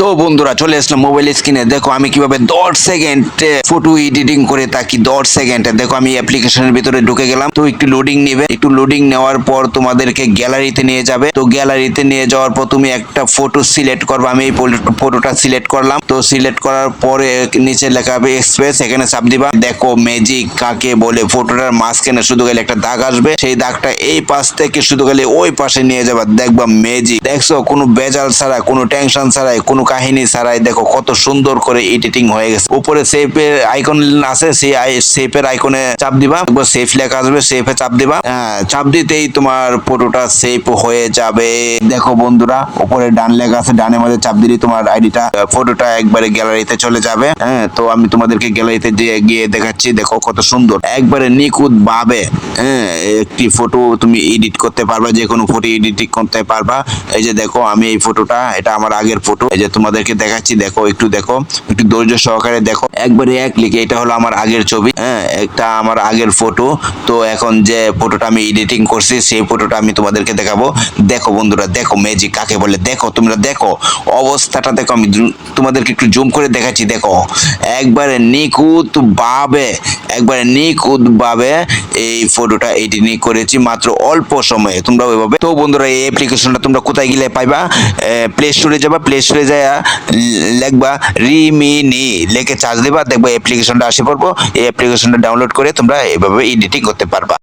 তো বন্ধুরা, চলে আসলাম মোবাইল স্ক্রিনে দেখো, আমি কীভাবে দশ সেকেন্ড ফটো এডিটিং করে থাকি, দশ সেকেন্ডে দেখো, আমি অ্যাপ্লিকেশনের ভিতরে ঢুকে গেলাম। তো একটু লোডিং নেবে। একটু লোডিং নেওয়ার পর তোমাদেরকে গ্যালারিতে নিয়ে যাবে। তো গ্যালারিতে নিয়ে যাওয়ার পর তুমি একটা ফটো সিলেক্ট করবে। আমি এই ফটোটা সিলেক্ট করলাম। তো সিলেক্ট করার পরে নিচে লেখা হবে এক্সপ্রেস এখানে চাপ দিবা। দেখো ম্যাজিক কাকে বলে? ফটোটার মাঝখানে শুধু গেলে একটা দাগ আসবে। সেই দাগটা এই পাশ থেকে শুধু গেলে ওই পাশে নিয়ে যাবা। দেখবা ম্যাজিক দেখছ? কোনো বেজাল ছাড়া, কোনো টেনশন ছাড়াই, কোনো কাহিনী ছাড়াই দেখো কত সুন্দর করে এডিটিং হয়ে গেছে। উপরে সেফের আইকন আছে সেই সেফের আইকনে চাপ দিবা একবার সেফ লেখা আসবে সেফে চাপ দিবা। হ্যাঁ, চাপ দিতেই তোমার ফটোটা সেভ হয়ে যাবে। দেখো বন্ধুরা উপরে ডান লেখা আছে ডানের মধ্যে চাপ দিলে তোমার আইডিটা ফটোটা একবারে গ্যালারিতে চলে যাবে। হ্যাঁ তো আমি তোমাদেরকে গ্যালারিতে গিয়ে দেখাচ্ছি দেখো কত সুন্দর। একবারে নিখুঁত ভাবে হ্যাঁ একটি ফটো তুমি এডিট করতে পারবা যে কোনো ফটো এডিটিং করতে পারবা। এই যে দেখো আমি এই ফটোটা এটা আমার আগের ফটো এই যে তোমাদেরকে দেখাচ্ছি, দেখো, একটু দেখো, একটু ধৈর্য সহকারে দেখো। একবারে এক লিখে এটা হলো আমার আগের ছবি হ্যাঁ একটা আমার আগের ফটো তো এখন যে ফটোটা আমি এডিটিং করছি, সেই ফটোটা আমি তোমাদেরকে দেখাবো। দেখো বন্ধুরা, দেখো ম্যাজিক কাকে বলে, দেখো, তোমরা দেখো, অবস্থাটা দেখো, আমি তোমাদেরকে একটু জুম করে দেখাচ্ছি, দেখো। একবারে নিখুঁত ভাবে একবারে নিখুঁতভাবে এই ফটোটা এডিটিং করেছি মাত্র অল্প সময়ে। তোমরা ওইভাবে তো বন্ধুরা, এই অ্যাপ্লিকেশনটা তোমরা কোথায় গেলে পাইবা? প্লে স্টোরে যাবা প্লে স্টোরে যায় লিখবা রিমিনি লেখে চার্জ দিবা, দেখবা অ্যাপ্লিকেশনটা আসে পড়ব। এই অ্যাপ্লিকেশনটা ডাউনলোড করে তোমরা এভাবে এডিটিং করতে পারবা।